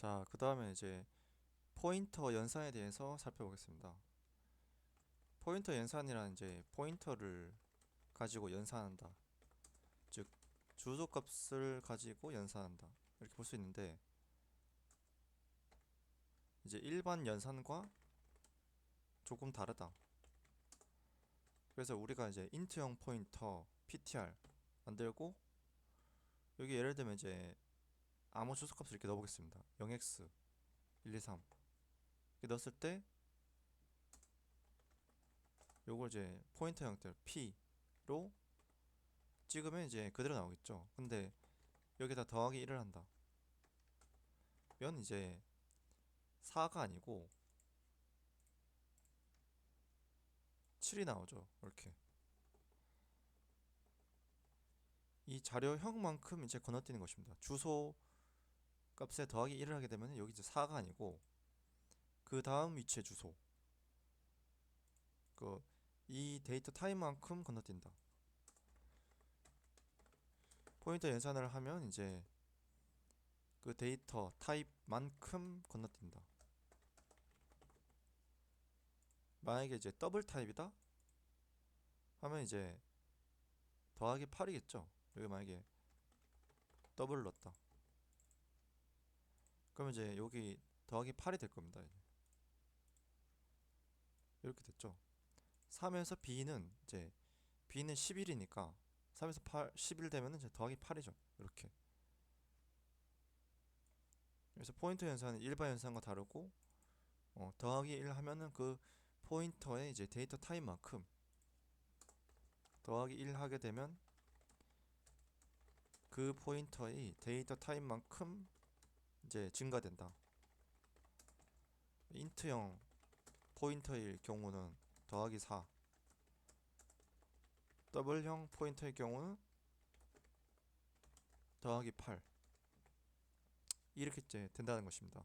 자, 그 다음에 이제 포인터 연산에 대해서 살펴보겠습니다. 포인터 연산이란 이제 포인터를 가지고 연산한다. 즉, 주소 값을 가지고 연산한다. 이렇게 볼 수 있는데, 이제 일반 연산과 조금 다르다. 그래서 우리가 이제 인트형 포인터 ptr 만들고 여기 예를 들면 이제 아무 주소값을 이렇게 넣어보겠습니다. 0x 123 이렇게 넣었을 때 요걸 이제 포인터 형태 p로 찍으면 이제 그대로 나오겠죠. 근데 여기다 더하기 1을 한다. 면 이제 4가 아니고 7이 나오죠. 이렇게. 이 자료형만큼 이제 건너뛰는 것입니다. 주소 값에 더하기 1을 하게 되면 여기 이제 4가 아니고 그 다음 위치의 주소 그 이 데이터 타입만큼 건너뛴다. 포인터 연산을 하면 이제 그 데이터 타입만큼 건너뛴다. 만약에 이제 더블 타입이다 하면 이제 더하기 8이겠죠. 여기 만약에 더블 넣었다. 그러면 이제 여기 더하기 8이 될 겁니다. 이렇게 됐죠. 3에서 B는 이제 B는 11이니까 3에서 8, 11 되면 이제 더하기 8이죠. 이렇게. 그래서 포인터 연산은 일반 연산과 다르고 어, 더하기 1 하면은 그 포인터의 이제 데이터 타입만큼 더하기 1 하게 되면 그 포인터의 데이터 타입만큼 이제 증가된다. 인트형 포인터일 경우는 더하기 4 더블형 포인터의 경우는 더하기 8 이렇게 된다는 것입니다.